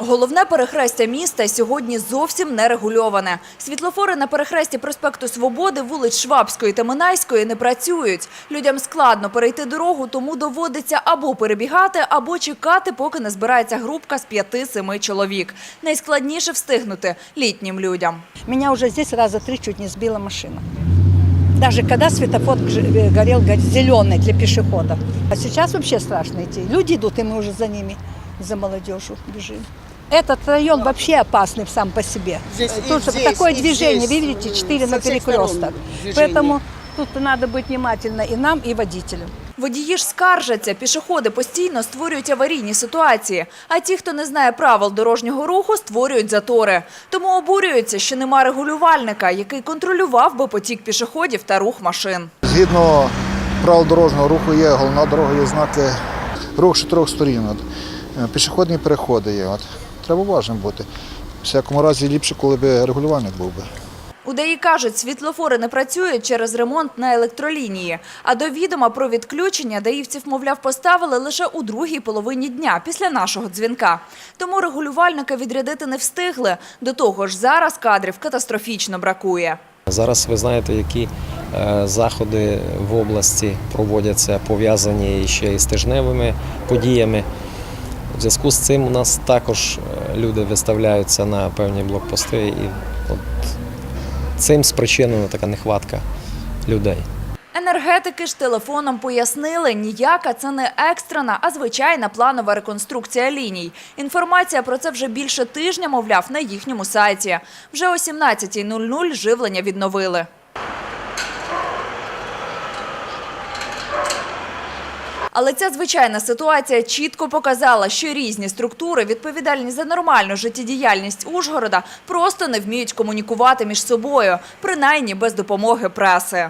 Головне перехрестя міста сьогодні зовсім не регульоване. Світлофори на перехресті проспекту Свободи, вулиць Швабської та Минайської не працюють. Людям складно перейти дорогу, тому доводиться або перебігати, або чекати, поки не збирається групка з п'яти-семи чоловік. Найскладніше встигнути літнім людям. Меня уже здесь раза три чуть не сбила машина. Даже когда светофор ж- э, горел зеленый для пешеходов. А сейчас вообще страшно идти. Люди идут, и мы уже за ними, за молодежью бежим. Этот район вообще опасный сам по себе. Здесь и тут здесь, такое и движение, здесь, вы видите, э, четыре со на всех перекресток. сторон движение. Поэтому тут надо быть внимательно и нам, и водителям. Водії ж скаржаться, пішоходи постійно створюють аварійні ситуації, а ті, хто не знає правил дорожнього руху, створюють затори. Тому обурюються, що нема регулювальника, який контролював би потік пішоходів та рух машин. Згідно правил дорожнього руху є головна дорога, є знаки рух з чотирьох сторін. От. Е, Пішохідні переходи є. От. Треба уважним бути. В всякому разі ліпше, коли б регулювальник був би. У ДАІ кажуть, світлофори не працюють через ремонт на електролінії. А до відома про відключення даївців, мовляв, поставили лише у другій половині дня після нашого дзвінка. Тому регулювальника відрядити не встигли. До того ж, зараз кадрів катастрофічно бракує. Зараз ви знаєте, які е, заходи в області проводяться пов'язані ще із тижневими подіями. У зв'язку з цим у нас також е, люди виставляються на певні блокпости, і от цим спричинена така нехватка людей. Енергетики ж телефоном пояснили, ніяка це не екстрена, а звичайна планова реконструкція ліній. Інформація про це вже більше тижня, мовляв, на їхньому сайті. Вже о 17.00 живлення відновили. Але ця звичайна ситуація чітко показала, що різні структури, відповідальні за нормальну життєдіяльність Ужгорода, просто не вміють комунікувати між собою, принаймні без допомоги преси.